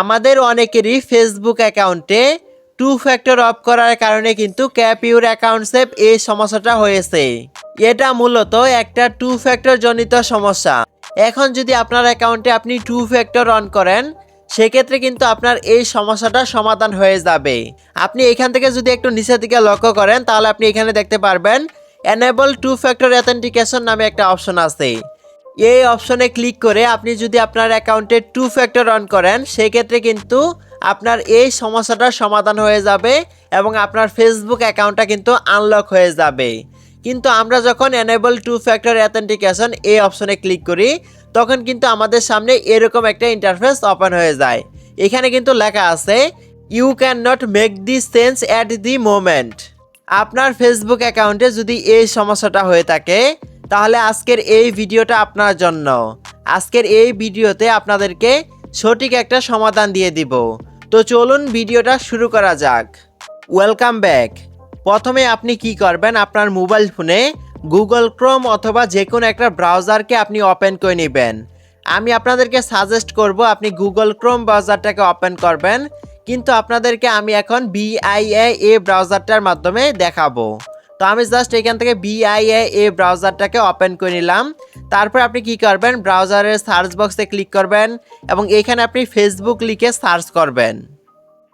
আমাদের অনেকেরই ফেসবুক অ্যাকাউন্টে টু ফ্যাক্টর অফ করার কারণে কিন্তু ক্যাপ ইউর অ্যাকাউন্ট সেভ এই সমস্যাটা হয়েছে। এটা মূলত একটা টু ফ্যাক্টর জনিত সমস্যা। এখন যদি আপনার অ্যাকাউন্টে আপনি টু ফ্যাক্টর অন করেন, সেক্ষেত্রে কিন্তু আপনার এই সমস্যাটা সমাধান হয়ে যাবে। আপনি এখান থেকে যদি একটু নিচের দিকে লক্ষ্য করেন, তাহলে আপনি এখানে দেখতে পারবেন এনেবল টু ফ্যাক্টর অ্যাথেন্টিকেশন নামে একটা অপশন আছে। এই অপশনে ক্লিক করে আপনি যদি আপনার অ্যাকাউন্টে টু ফ্যাক্টর অন করেন, সেক্ষেত্রে কিন্তু আপনার এই সমস্যাটার সমাধান হয়ে যাবে এবং আপনার ফেসবুক অ্যাকাউন্টটা কিন্তু আনলক হয়ে যাবে। কিন্তু আমরা যখন এনেবল টু ফ্যাক্টর অ্যাথেন্টিকেশন এই অপশনে ক্লিক করি, তখন কিন্তু আমাদের সামনে এরকম একটা ইন্টারফেস ওপেন হয়ে যায়। এখানে কিন্তু লেখা আছে you can not make the sense at the moment আপনার ফেসবুক অ্যাকাউন্টে যদি এই সমস্যাটা হয়ে থাকে তাহলে আজকের এই ভিডিওটা আপনার জন্য। আজকের এই ভিডিওতে আপনাদেরকে সঠিক একটা সমাধান দিয়ে দিব। তো চলুন ভিডিওটা শুরু করা যাক। ওয়েলকাম ব্যাক প্রথমে আপনি কি করবেন, আপনার মোবাইল ফোনে গুগল ক্রোম অথবা যে কোনো একটা ব্রাউজারকে আপনি ওপেন করে নেবেন। আমি আপনাদেরকে সাজেস্ট করব, আপনি গুগল ক্রোম ব্রাউজারটাকে ওপেন করবেন। কিন্তু আপনাদেরকে আমি এখন বিআইএ এ ব্রাউজারটার মাধ্যমে দেখাবো। তো আমি জাস্ট এখান থেকে বিআইএ এ ব্রাউজারটাকে ওপেন করে নিলাম। তারপর আপনি কি করবেন? ব্রাউজারের সার্চ বক্সে ক্লিক করবেন এবং এখানে আপনি ফেসবুক লিখে সার্চ করবেন।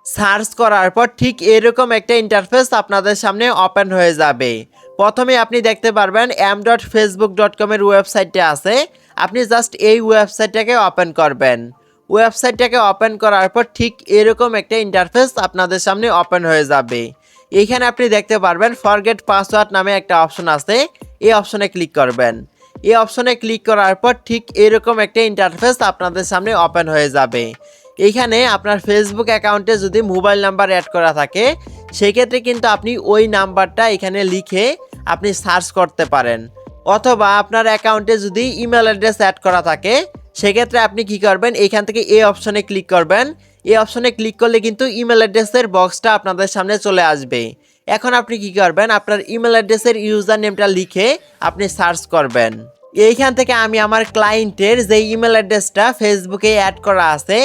সার্চ করার পর ঠিক এরকম একটা ইন্টারফেস আপনাদের সামনে ওপেন হয়ে যাবে। প্রথমে আপনি দেখতে পারবেন এম ডট ফেসবুক ডট কমের ওয়েবসাইটটা আছে। আপনি জাস্ট এই ওয়েবসাইটটাকে ওপেন করবেন। ওয়েবসাইটটাকে ওপেন করার পর ঠিক এরকম একটা ইন্টারফেস আপনাদের সামনে ওপেন হয়ে যাবে। এখানে আপনি দেখতে পারবেন ফরগেট পাসওয়ার্ড নামে একটা অপশন আছে। এই অপশনে ক্লিক করবেন। এই অপশনে ক্লিক করার পর ঠিক এরকম একটা ইন্টারফেস আপনাদের সামনে ওপেন হয়ে যাবে। এইখানে আপনার ফেসবুক অ্যাকাউন্টে যদি মোবাইল নাম্বার অ্যাড করা থাকে, সেক্ষেত্রে কিন্তু আপনি ওই নাম্বারটা এখানে লিখে আপনি সার্চ করতে পারেন। অথবা আপনার অ্যাকাউন্টে যদি ইমেল অ্যাড্রেস অ্যাড করা থাকে, সেক্ষেত্রে আপনি কি করবেন এইখান থেকে এই অপশনে ক্লিক করবেন। এই অপশনে ক্লিক করলে কিন্তু ইমেল অ্যাড্রেসের বক্সটা আপনাদের সামনে চলে আসবে। এখন আপনি কি করবেন? আপনার ইমেল অ্যাড্রেসের ইউজার নেমটা লিখে আপনি সার্চ করবেন। এইখান থেকে আমি আমার ক্লায়েন্টের যে ইমেল অ্যাড্রেসটা ফেসবুকে অ্যাড করা আছে,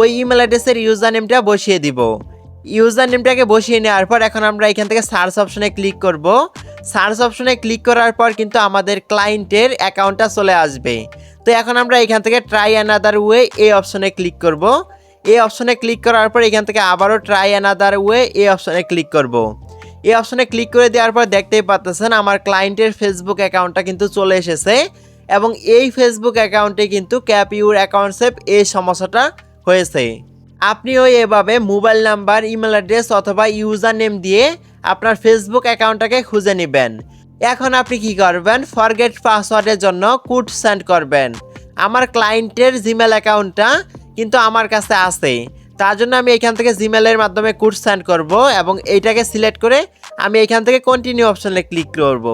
ওই ইমেল অ্যাড্রেসের ইউজার নেমটা বসিয়ে দিব। ইউজার নেমটাকে বসিয়ে নেওয়ার পর এখন আমরা এখান থেকে সার্চ অপশনে ক্লিক করব। সার্চ অপশনে ক্লিক করার পর কিন্তু আমাদের ক্লায়েন্টের অ্যাকাউন্টটা চলে আসবে। তো এখন আমরা এখান থেকে ট্রাই অ্যানাদার ওয়ে এই অপশনে ক্লিক করব। এই অপশনে ক্লিক করার পর এখান থেকে আবারও ট্রাই অ্যানাদার ওয়ে এই অপশনে ক্লিক করব। এই অপশনে ক্লিক করে দেওয়ার পর দেখতেই পাচ্ছেন আমার ক্লায়েন্টের ফেসবুক অ্যাকাউন্টটা কিন্তু চলে এসেছে এবং এই ফেসবুক অ্যাকাউন্টে কিন্তু ক্যাপ ইউর অ্যাকাউন্ট সেভ এই সমস্যাটা হয়েছে। আপনিও এভাবে মোবাইল নাম্বার ইমেল অ্যাড্রেস অথবা ইউজার নেম দিয়ে আপনার ফেসবুক অ্যাকাউন্টটাকে খুঁজে নেবেন। এখন আপনি কি করবেন? ফরগেট পাসওয়ার্ডের জন্য কোড সেন্ড করবেন। আমার ক্লায়েন্টের জিমেল অ্যাকাউন্টটা কিন্তু আমার কাছে আছে তার জন্য আমি এখান থেকে জিমেলের মাধ্যমে কোড সেন্ড করব এবং এইটাকে সিলেক্ট করে আমি এখান থেকে কন্টিনিউ অপশনে ক্লিক করব।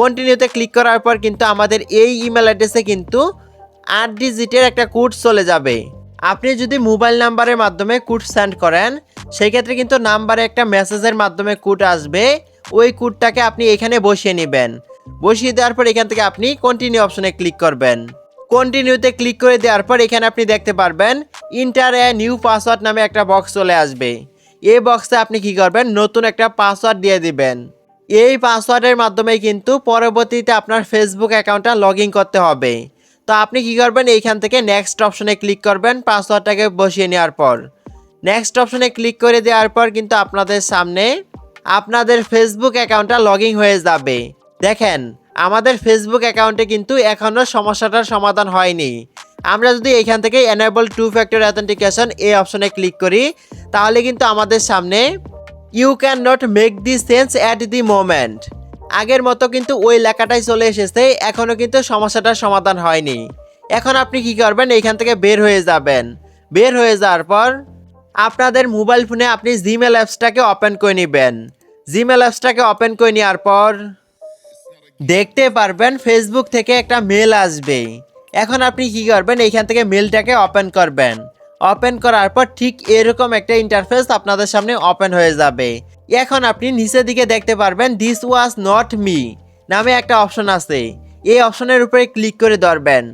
কন্টিনিউতে ক্লিক করার পর কিন্তু আমাদের এই ইমেল অ্যাড্রেসে কিন্তু আট ডিজিটের একটা কোড চলে যাবে। আপনি যদি মোবাইল নাম্বারের মাধ্যমে কোড সেন্ড করেন সেই ক্ষেত্রে কিন্তু নাম্বারে একটা মেসেজের মাধ্যমে কোড আসবে। ওই কোডটাকে আপনি এখানে বসিয়ে নেবেন। বসিয়ে দেওয়ার পর এখান থেকে আপনি কন্টিনিউ অপশনে ক্লিক করবেন। কন্টিনিউতে ক্লিক করে দেওয়ার পর এখানে আপনি দেখতে পারবেন ইন্টার এ নিউ পাসওয়ার্ড নামে একটা বক্স চলে আসবে। এই বক্সে আপনি কি করবেন? নতুন একটা পাসওয়ার্ড দিয়ে দিবেন। এই পাসওয়ার্ডের মাধ্যমে কিন্তু পরবর্তীতে আপনার ফেসবুক অ্যাকাউন্টটা লগ ইন করতে হবে। তো আপনি কি করবেন? এইখান থেকে নেক্সট অপশনে ক্লিক করবেন পাসওয়ার্ডটাকে বসিয়ে নেওয়ার পর। নেক্সট অপশনে ক্লিক করে দেওয়ার পর কিন্তু আপনাদের সামনে আপনাদের ফেসবুক অ্যাকাউন্টটা লগ হয়ে যাবে। দেখেন আমাদের ফেসবুক অ্যাকাউন্টে কিন্তু এখনও সমস্যাটার সমাধান হয়নি। আমরা যদি এখান থেকে এনেবল টু ফ্যাক্টর অ্যাথেন্টিকেশন এই অপশনে ক্লিক করি, তাহলে কিন্তু আমাদের সামনে you can not make the sense at the moment আগের মতো কিন্তু ওই লেখাটাই চলে এসেছে এখনও কিন্তু সমস্যাটার সমাধান হয়নি। এখন আপনি কি করবেন? এইখান থেকে বের হয়ে যাবেন। বের হয়ে যাওয়ার পর আপনাদের মোবাইল ফোনে আপনি জিমেল অ্যাপসটাকে ওপেন করে নেবেন। জিমেল অ্যাপসটাকে ওপেন করে নেওয়ার পর দেখতে পারবেন ফেসবুক থেকে একটা মেল আসবে এখন আপনি কি করবেন, এইখান থেকে মেলটাকে ওপেন করবেন। ওপেন করার পর ঠিক এরকম একটা ইন্টারফেস আপনাদের সামনে ওপেন হয়ে যাবে। এখন আপনি নিচের দিকে দেখতে পারবেন দিস ওয়াজ নট মি নামে একটা অপশন আছে। এই অপশনের উপরে ক্লিক করে ধরবেন।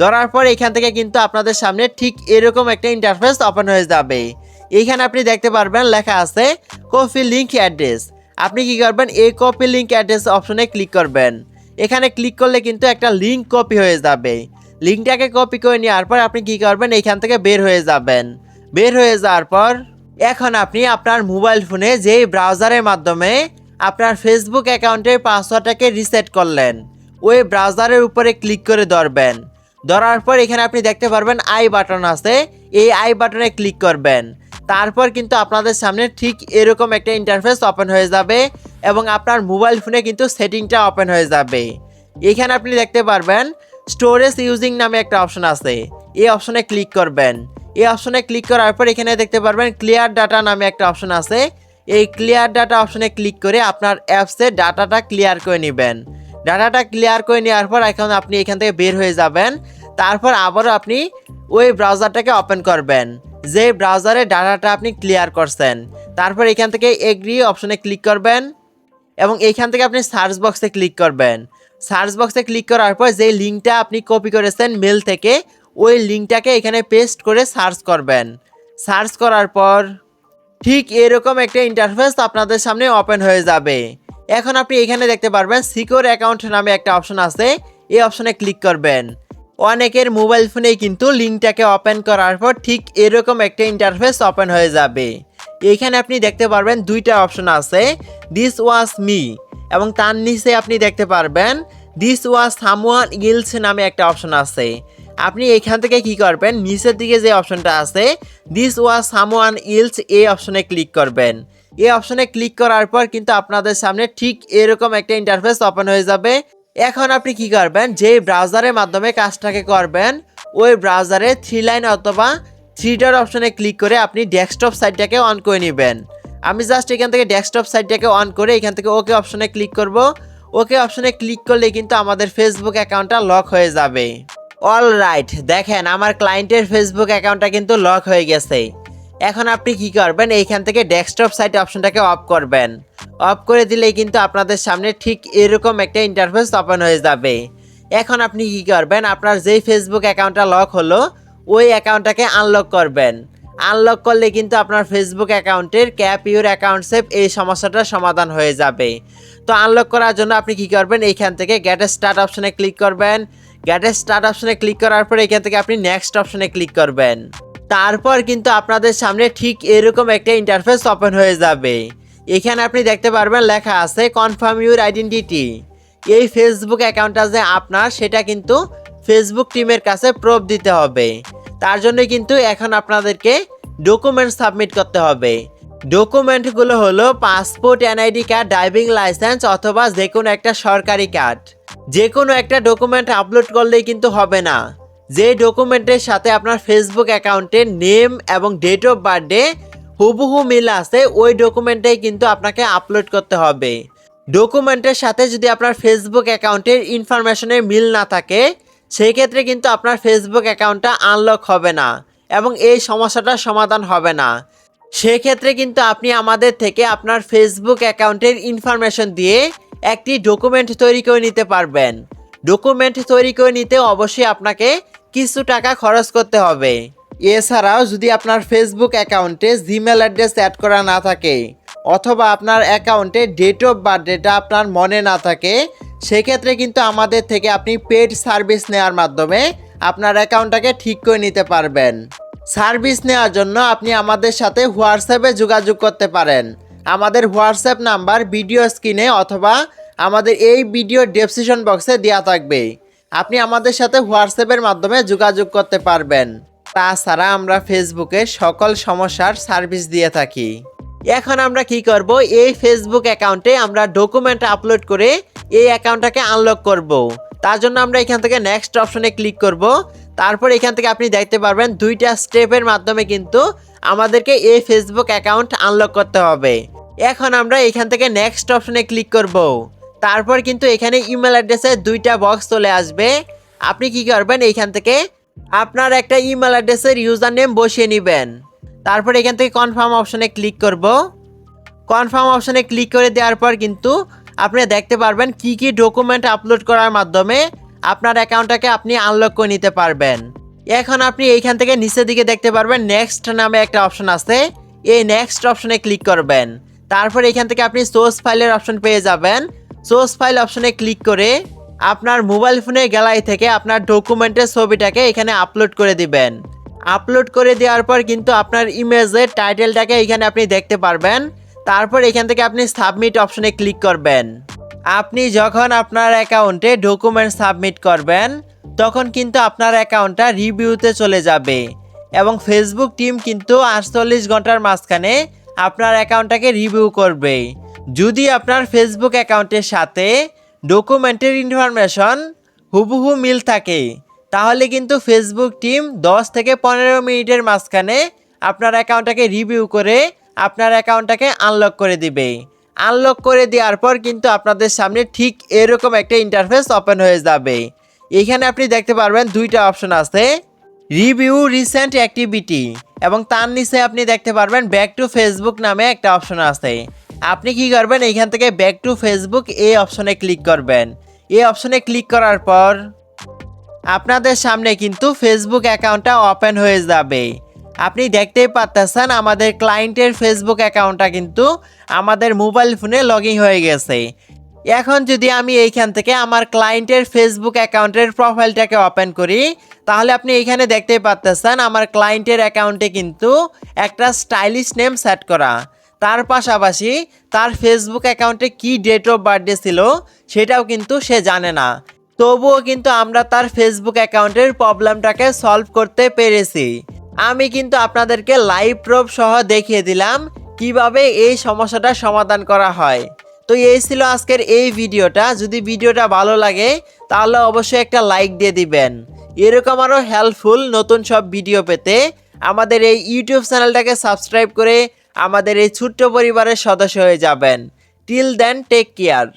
ধরার পর এখান থেকে কিন্তু আপনাদের সামনে ঠিক এরকম একটা ইন্টারফেস ওপেন হয়ে যাবে। এইখানে আপনি দেখতে পারবেন, লেখা আছে কপি লিঙ্ক অ্যাড্রেস আপনি কি করবেন? এই কপি লিঙ্ক অ্যাড্রেস অপশনে ক্লিক করবেন। এখানে ক্লিক করলে কিন্তু একটা লিঙ্ক কপি হয়ে যাবে। লিঙ্কটাকে কপি করে নেওয়ার পর আপনি কি করবেন? এখান থেকে বের হয়ে যাবেন। বের হয়ে যাওয়ার পর এখন আপনি আপনার মোবাইল ফোনে যেই ব্রাউজারের মাধ্যমে আপনার ফেসবুক অ্যাকাউন্টের পাসওয়ার্ডটাকে রিসেট করলেন, ওই ব্রাউজারের উপরে ক্লিক করে ধরবেন। ধরার পর এখানে আপনি দেখতে পারবেন আই বাটন আছে। এই আই বাটনে ক্লিক করবেন। তারপর কিন্তু আপনাদের সামনে ঠিক এরকম একটা ইন্টারফেস ওপেন হয়ে যাবে এবং আপনার মোবাইল ফোনে কিন্তু সেটিংটা ওপেন হয়ে যাবে। এখানে আপনি দেখতে পারবেন স্টোরেজ ইউজিং নামে একটা অপশন আছে। এই অপশনে ক্লিক করবেন। এই অপশনে ক্লিক করার পর এখানে দেখতে পারবেন ক্লিয়ার ডাটা নামে একটা অপশন আছে। এই ক্লিয়ার ডাটা অপশনে ক্লিক করে আপনার অ্যাপসে ডাটাটা ক্লিয়ার করে নেবেন। ডাটাটা ক্লিয়ার করে নেওয়ার পর এখন আপনি এখান থেকে বের হয়ে যাবেন। তারপর আবারও আপনি ওই ব্রাউজারটাকে ওপেন করবেন। যে ব্রাউজারে ডাটাটা আপনি ক্লিয়ার করছেন। তারপর এখান থেকে এগ্রি অপশনে ক্লিক করবেন এবং এইখান থেকে আপনি সার্চ বক্সে ক্লিক করবেন। সার্চ বক্সে ক্লিক করার পর যে লিঙ্কটা আপনি কপি করেছেন মেল থেকে, ওই লিঙ্কটাকে এখানে পেস্ট করে সার্চ করবেন। সার্চ করার পর ঠিক এরকম একটা ইন্টারফেস আপনাদের সামনে ওপেন হয়ে যাবে। এখন আপনি এখানে দেখতে পারবেন সিকিউর অ্যাকাউন্ট নামে একটা অপশন আছে। এই অপশনে ক্লিক করবেন। অনেকের মোবাইল ফোনেই কিন্তু লিঙ্কটাকে ওপেন করার পর ঠিক এরকম একটা ইন্টারফেস ওপেন হয়ে যাবে। এখানে আপনি দেখতে পারবেন দুইটা অপশন আছে দিস ওয়াজ মি এবং তার নিচে আপনি দেখতে পারবেন দিস ওয়াজ সামওয়ান ইলস নামে একটা অপশন আছে। আপনি এখান থেকে কি করবেন, নিচের দিকে যে অপশনটা আছে দিস ওয়াজ সামওয়ান ইলস এই অপশনে ক্লিক করবেন। এই অপশনে ক্লিক করার পর কিন্তু আপনাদের সামনে ঠিক এরকম একটা ইন্টারফেস ওপেন হয়ে যাবে। এখন আপনি কি করবেন? যে ব্রাউজারের মাধ্যমে কাজটাকে করবেন, ওই ব্রাউজারে থ্রি লাইন অথবা থ্রি ডট অপশনে ক্লিক করে আপনি ডেস্কটপ সাইটটাকে অন করে নেবেন। আমি জাস্ট এখান থেকে ডেস্কটপ সাইটটাকে অন করে এখান থেকে ওকে অপশনে ক্লিক করব। ওকে অপশনে ক্লিক করলে কিন্তু আমাদের ফেসবুক অ্যাকাউন্টটা লক হয়ে যাবে। অল রাইট দেখেন, আমার ক্লায়েন্টের ফেসবুক অ্যাকাউন্টটা কিন্তু লক হয়ে গেছে। এখন আপনি কি করবেন? এইখান থেকে ডেস্কটপ সাইট অপশনটাকে অফ করবেন। অফ করে দিলেই কিন্তু আপনাদের সামনে ঠিক এরকম একটা ইন্টারফেস ওপেন হয়ে যাবে। এখন আপনি কি করবেন? আপনার যেই ফেসবুক অ্যাকাউন্টটা লক হলো, ওই অ্যাকাউন্টটাকে আনলক করবেন। আনলক করলে কিন্তু আপনার ফেসবুক অ্যাকাউন্টের ক্যাপ ইউর অ্যাকাউন্ট সেভ এই সমস্যাটার সমাধান হয়ে যাবে। তো আনলক করার জন্য আপনি কি করবেন? এইখান থেকে গেট স্টার্ট অপশনে ক্লিক করবেন। গেট স্টার্ট অপশনে ক্লিক করার পর এখান থেকে আপনি নেক্সট অপশনে ক্লিক করবেন। তারপর কিন্তু আপনাদের সামনে ঠিক এরকম একটা ইন্টারফেস ওপেন হয়ে যাবে। এখানে আপনি দেখতে পারবেন লেখা আছে কনফার্ম ইউর আইডেন্টিটি এই ফেসবুক অ্যাকাউন্টটা যে আপনার, সেটা কিন্তু ফেসবুক টিমের কাছে প্রুফ দিতে হবে। তার জন্য কিন্তু এখন আপনাদেরকে ডকুমেন্ট সাবমিট করতে হবে। ডকুমেন্টগুলো হলো passport NID card driving licence অথবা যে কোনো একটা সরকারি কার্ড যে কোনো একটা ডকুমেন্ট আপলোড করলেই কিন্তু হবে না। যে ডকুমেন্টের সাথে আপনার ফেসবুক অ্যাকাউন্টের নেম এবং ডেট অফ বার্থডে হুবহু মিল আছে, ওই ডকুমেন্টেই কিন্তু আপনাকে আপলোড করতে হবে। ডকুমেন্টের সাথে যদি আপনার ফেসবুক অ্যাকাউন্টের ইনফরমেশনের মিল না থাকে সেই ক্ষেত্রে কিন্তু আপনার ফেসবুক অ্যাকাউন্টটা আনলক হবে না এবং এই সমস্যাটার সমাধান হবে না। সেক্ষেত্রে কিন্তু আপনি আমাদের থেকে আপনার ফেসবুক অ্যাকাউন্টের ইনফরমেশন দিয়ে একটি ডকুমেন্ট তৈরি করে নিতে পারবেন। ডকুমেন্ট তৈরি করে নিতে অবশ্যই আপনাকে কিছু টাকা খরচ করতে হবে। এছাড়াও যদি আপনার ফেসবুক অ্যাকাউন্টে জিমেল অ্যাড্রেস অ্যাড করা না থাকে, অথবা আপনার অ্যাকাউন্টে ডেট অফ বার্থডেটা আপনার মনে না থাকে, সেক্ষেত্রে কিন্তু আমাদের থেকে আপনি পেড সার্ভিস নেওয়ার মাধ্যমে আপনার অ্যাকাউন্টটাকে ঠিক করে নিতে পারবেন। সার্ভিস নেওয়ার জন্য আপনি আমাদের সাথে হোয়াটসঅ্যাপে যোগাযোগ করতে পারেন। আমাদের হোয়াটসঅ্যাপ নাম্বার ভিডিও স্ক্রিনে অথবা আমাদের এই ভিডিও ডেসক্রিপশন বক্সে দেওয়া থাকবে। আপনি আমাদের সাথে হোয়াটসঅ্যাপের মাধ্যমে যোগাযোগ করতে পারবেন। তাছাড়া আমরা ফেসবুকে সকল সমস্যার সার্ভিস দিয়ে থাকি। এখন আমরা কি করব? এই ফেসবুক অ্যাকাউন্টে আমরা ডকুমেন্ট আপলোড করে এই অ্যাকাউন্টটাকে আনলক করব। তার জন্য আমরা এখান থেকে নেক্সট অপশনে ক্লিক করব। তারপর এখান থেকে আপনি দেখতে পারবেন দুইটা স্টেপের মাধ্যমে কিন্তু আমাদেরকে এই ফেসবুক অ্যাকাউন্ট আনলক করতে হবে। এখন আমরা এখান থেকে নেক্সট অপশনে ক্লিক করব। তারপর কিন্তু এখানে ইমেল অ্যাড্রেসে দুইটা বক্স চলে আসবে। আপনি কি করবেন? এইখান থেকে আপনার একটা ইমেল অ্যাড্রেসের ইউজার নেম বসিয়ে নেবেন। তারপর এখান থেকে কনফার্ম অপশনে ক্লিক করব। কনফার্ম অপশনে ক্লিক করে দেওয়ার পর কিন্তু আপনি দেখতে পারবেন কি কি ডকুমেন্ট আপলোড করার মাধ্যমে আপনার অ্যাকাউন্টটাকে আপনি আনলক করে নিতে পারবেন। এখন আপনি এইখান থেকে নিচের দিকে দেখতে পারবেন নেক্সট নামে একটা অপশন আছে। এই নেক্সট অপশনে ক্লিক করবেন। তারপর এখান থেকে আপনি সোর্স ফাইলের অপশন পেয়ে যাবেন। সোর্স ফাইল অপশনে ক্লিক করে আপনার মোবাইল ফোনের গ্যালারি থেকে আপনার ডকুমেন্টের ছবিটাকে এখানে আপলোড করে দিবেন। আপলোড করে দেওয়ার পর কিন্তু আপনার ইমেজের টাইটেলটাকে এখানে আপনি দেখতে পারবেন। তারপর এখান থেকে আপনি সাবমিট অপশনে ক্লিক করবেন। আপনি যখন আপনার অ্যাকাউন্টে ডকুমেন্ট সাবমিট করবেন, তখন কিন্তু আপনার অ্যাকাউন্টটা রিভিউতে চলে যাবে এবং ফেসবুক টিম কিন্তু আটচল্লিশ ঘণ্টার মাঝখানে আপনার অ্যাকাউন্টটাকে রিভিউ করবে যদি আপনার ফেসবুক অ্যাকাউন্টের সাথে ডকুমেন্টের ইনফরমেশন হুবহু মিল থাকে, তাহলে কিন্তু ফেসবুক টিম দশ থেকে পনেরো মিনিটের মাঝখানে আপনার অ্যাকাউন্টটাকে রিভিউ করে আপনার অ্যাকাউন্টটাকে আনলক করে দিবে। আনলক করে দেওয়ার পর কিন্তু আপনাদের সামনে ঠিক এরকম একটা ইন্টারফেস ওপেন হয়ে যাবে। এখানে আপনি দেখতে পারবেন দুইটা অপশন আছে রিভিউ রিসেন্ট অ্যাক্টিভিটি এবং তার নিচে আপনি দেখতে পারবেন ব্যাক টু ফেসবুক নামে একটা অপশন আছে। আপনি কি করবেন? এইখান থেকে ব্যাক টু ফেসবুক এই অপশনে ক্লিক করবেন। এই অপশনে ক্লিক করার পর আপনাদের সামনে কিন্তু ফেসবুক অ্যাকাউন্টটা ওপেন হয়ে যাবে। আপনি দেখতেই পাচ্ছেন আমাদের ক্লায়েন্টের ফেসবুক অ্যাকাউন্টটা কিন্তু আমাদের মোবাইল ফোনে লগ হয়ে গেছে। এখন যদি আমি এইখান থেকে আমার ক্লায়েন্টের ফেসবুক অ্যাকাউন্টের প্রোফাইলটাকে ওপেন করি, তাহলে আপনি এইখানে দেখতেই পাচ্ছেন আমার ক্লায়েন্টের অ্যাকাউন্টে কিন্তু একটা স্টাইলিশ নেম সেট করা। তার পাশাপাশি তার ফেসবুক অ্যাকাউন্টে কি ডেট অফ বার্থডে ছিল সেটাও কিন্তু সে জানে না। তবুও কিন্তু আমরা তার ফেসবুক অ্যাকাউন্টের প্রবলেমটাকে সলভ করতে পেরেছি। আমি কিন্তু আপনাদেরকে লাইভ প্রুফ সহ দেখিয়ে দিলাম কীভাবে এই সমস্যাটা সমাধান করা হয়। তো এই ছিল আজকের এই ভিডিওটা। যদি ভিডিওটা ভালো লাগে, তাহলে অবশ্যই একটা লাইক দিয়ে দিবেন। এরকম আরও হেল্পফুল নতুন সব ভিডিও পেতে আমাদের এই ইউটিউব চ্যানেলটাকে সাবস্ক্রাইব করে আমাদের এই ছোট্ট পরিবারের সদস্য হয়ে যাবেন। Till then take care